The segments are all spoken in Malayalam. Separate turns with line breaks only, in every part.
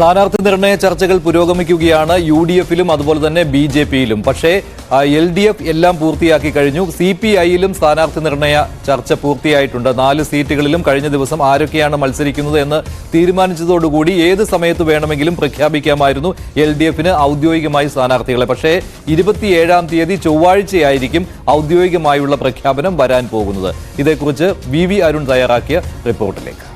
സ്ഥാനാർത്ഥി നിർണയ ചർച്ചകൾ പുരോഗമിക്കുകയാണ് യു ഡി എഫിലും അതുപോലെ തന്നെ ബി ജെ പിയിലും. പക്ഷേ എൽ ഡി എഫ് എല്ലാം പൂർത്തിയാക്കി കഴിഞ്ഞു. സി പി ഐയിലും സ്ഥാനാർത്ഥി നിർണയ ചർച്ച പൂർത്തിയായിട്ടുണ്ട്. നാല് സീറ്റുകളിലും കഴിഞ്ഞ ദിവസം ആരൊക്കെയാണ് മത്സരിക്കുന്നത് എന്ന് തീരുമാനിച്ചതോടുകൂടി ഏത് സമയത്ത് വേണമെങ്കിലും പ്രഖ്യാപിക്കാമായിരുന്നു എൽ ഡി എഫിന് ഔദ്യോഗികമായി സ്ഥാനാർത്ഥികളെ. പക്ഷേ ഇരുപത്തിയേഴാം തീയതി ചൊവ്വാഴ്ചയായിരിക്കും ഔദ്യോഗികമായുള്ള പ്രഖ്യാപനം വരാൻ പോകുന്നത്. ഇതേക്കുറിച്ച് വി വി അരുൺ തയ്യാറാക്കിയ റിപ്പോർട്ടിലേക്ക്.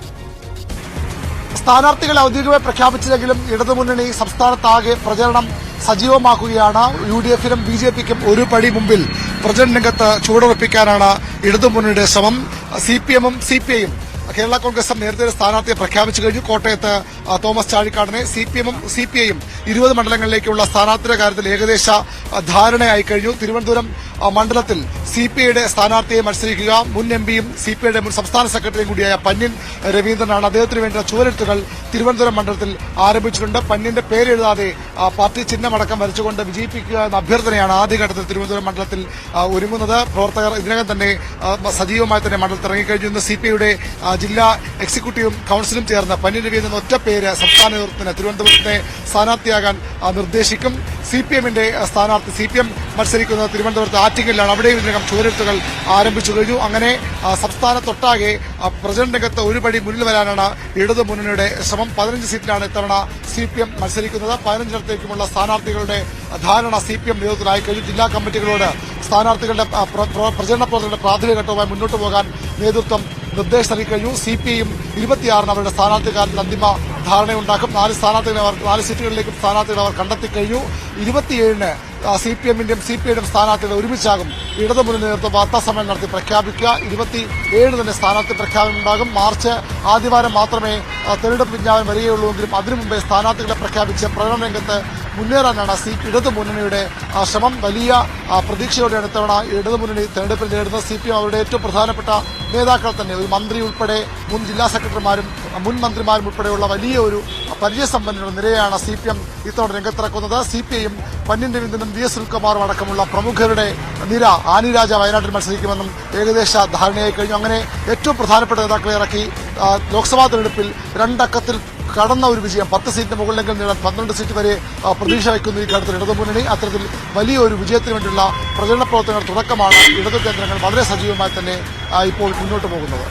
സ്ഥാനാർത്ഥികളെ ഔദ്യോഗികമായി പ്രഖ്യാപിച്ചില്ലെങ്കിലും ഇടതുമുന്നണി സംസ്ഥാനത്താകെ പ്രചരണം സജീവമാക്കുകയാണ്. യു ഡി എഫിനും ബി ജെ പിക്കും ഒരു പടി മുമ്പിൽ പ്രചരണ രംഗത്ത് ചുവടുറപ്പിക്കാനാണ് ഇടതുമുന്നണിയുടെ ശ്രമം. സി പി എമ്മും സി പി ഐയും കേരള കോൺഗ്രസും നേരത്തെ സ്ഥാനാർത്ഥിയെ പ്രഖ്യാപിച്ചു കഴിഞ്ഞു. കോട്ടയത്ത് തോമസ് ചാഴിക്കാടനെ സി പി എമ്മും സി പി ഐയും ഇരുപത് മണ്ഡലങ്ങളിലേക്കുള്ള സ്ഥാനാർത്ഥിയുടെ കാര്യത്തിൽ ഏകദേശ ധാരണയായി കഴിഞ്ഞു. തിരുവനന്തപുരം മണ്ഡലത്തിൽ സി പി ഐയുടെ സ്ഥാനാർത്ഥിയെ മത്സരിക്കുക. മുൻ എം പിയും സി പി ഐയുടെ മുൻ സംസ്ഥാന സെക്രട്ടറിയും കൂടിയായ പന്യൻ രവീന്ദ്രനാണ്. അദ്ദേഹത്തിന് വേണ്ട ചുവരെഴുത്തുകൾ തിരുവനന്തപുരം മണ്ഡലത്തിൽ ആരംഭിച്ചിട്ടുണ്ട്. പന്യന്റെ പേരെഴുതാതെ പാർട്ടി ചിഹ്നമടക്കം വരച്ചുകൊണ്ട് വിജയിപ്പിക്കുക എന്ന അഭ്യർത്ഥനയാണ് ആദ്യഘട്ടത്തിൽ തിരുവനന്തപുരം മണ്ഡലത്തിൽ ഒരുങ്ങുന്നത്. പ്രവർത്തകർ ഇതിനകം തന്നെ സജീവമായി തന്നെ മണ്ഡലത്തിൽ ഇറങ്ങിക്കഴിഞ്ഞു. ഇന്ന് സി പി ഐയുടെ ജില്ലാ എക്സിക്യൂട്ടീവും കൌൺസിലും ചേർന്ന് പന്യൻ രവീന്ദ്രൻ ഒറ്റ പേര് സംസ്ഥാന നേതൃത്വത്തിന് തിരുവനന്തപുരത്തെ സ്ഥാനാർത്ഥിയാകാൻ നിർദ്ദേശിക്കും. സി പി എമ്മിന്റെ സ്ഥാനാർത്ഥി സി പി എം മത്സരിക്കുന്നത് തിരുവനന്തപുരത്ത് ആറ്റിങ്ങലിലാണ്. അവിടെയും ഇതിനകം ചുവരെഴുത്തുകൾ ആരംഭിച്ചു. കഴിഞ്ഞു. അങ്ങനെ സംസ്ഥാനത്തൊട്ടാകെ പ്രചരണ രംഗത്ത് ഒരു പടി മുന്നിൽ വരാനാണ് ഇടതു മുന്നണിയുടെ ശ്രമം. പതിനഞ്ച് സീറ്റിലാണ് ഇത്തവണ സി പി എം മത്സരിക്കുന്നത്. പതിനഞ്ചിടത്തേക്കുമുള്ള സ്ഥാനാർത്ഥികളുടെ ധാരണ സി പി എം നേതൃത്വത്തിലായി കഴിഞ്ഞു. ജില്ലാ കമ്മിറ്റികളോട് സ്ഥാനാർത്ഥികളുടെ പ്രചരണ പ്രവർത്തനങ്ങളുടെ പ്രാഥമിക ഘട്ടവുമായി മുന്നോട്ട് പോകാൻ നേതൃത്വം നിർദ്ദേശം നൽകി കഴിഞ്ഞു. സി പി ഐയും ഇരുപത്തിയാറിന് അവരുടെ സ്ഥാനാർത്ഥി അന്തിമ ധാരണയുണ്ടാക്കും. നാല് സ്ഥാനാർത്ഥികളെ അവർ നാല് സീറ്റുകളിലേക്കും സ്ഥാനാർത്ഥികളെ അവർ കണ്ടെത്തി കഴിഞ്ഞു ഇരുപത്തിയേഴിന് സി പി എമ്മിന്റെയും സി പി ഐയുടെയും സ്ഥാനാർത്ഥികളെ ഒരുമിച്ചാകും ഇടതുമുന്നണി നേതൃത്വം വാർത്താ സമ്മേളനം നടത്തി പ്രഖ്യാപിക്കുക. ഇരുപത്തി ഏഴ് തന്നെ സ്ഥാനാർത്ഥി പ്രഖ്യാപനം ഉണ്ടാകും. മാർച്ച് ആദ്യവാരം മാത്രമേ തെരഞ്ഞെടുപ്പ് വിജ്ഞാപനം വരികയുള്ളൂവെങ്കിലും അതിനു മുമ്പേ സ്ഥാനാർത്ഥികളെ പ്രഖ്യാപിച്ച് പ്രകടന രംഗത്ത് മുന്നേറാനാണ് സി ഇടതു മുന്നണിയുടെ ആ, ശ്രമം. വലിയ പ്രതീക്ഷയോടെയാണ് ഇത്തവണ ഇടതു മുന്നണി തെരഞ്ഞെടുപ്പിൽ നേടുന്നത് സി പി എം അവരുടെ ഏറ്റവും പ്രധാനപ്പെട്ട നേതാക്കൾ തന്നെ ഒരു മന്ത്രി ഉൾപ്പെടെ മുൻ ജില്ലാ സെക്രട്ടറിമാരും മുൻ മന്ത്രിമാരും ഉൾപ്പെടെയുള്ള വലിയ ഒരു പരിചയസമ്പന്നരുടെ നിരയാണ് സി പി എം ഇത്തവണ രംഗത്തിറക്കുന്നത്. സി പി ഐയും പന്യൻ രവീന്ദ്രനും വി എസ് സുൽകുമാറും അടക്കമുള്ള പ്രമുഖരുടെ നിര. ആനിരാജ വയനാട്ടിൽ മത്സരിക്കുമെന്നും ഏകദേശ ധാരണയായി കഴിഞ്ഞു. അങ്ങനെ ഏറ്റവും പ്രധാനപ്പെട്ട നേതാക്കളെ ഇറക്കി ലോക്സഭാ തെരഞ്ഞെടുപ്പിൽ രണ്ടക്കത്തിൽ കടന്ന ഒരു വിജയം. പത്ത് സീറ്റിന് മുകളിലെങ്കിലും നേടാൻ പന്ത്രണ്ട് സീറ്റ് വരെ പ്രതീക്ഷ വയ്ക്കുന്ന ഈ കാര്യത്തിൽ ഇടതുമുന്നണി അത്തരത്തിൽ വലിയൊരു വിജയത്തിന് വേണ്ടിയുള്ള പ്രചരണ പ്രവർത്തനങ്ങളുടെ തുടക്കമാണ് ഇടതു കേന്ദ്രങ്ങൾ വളരെ സജീവമായി തന്നെ ഇപ്പോൾ മുന്നോട്ട് പോകുന്നത്.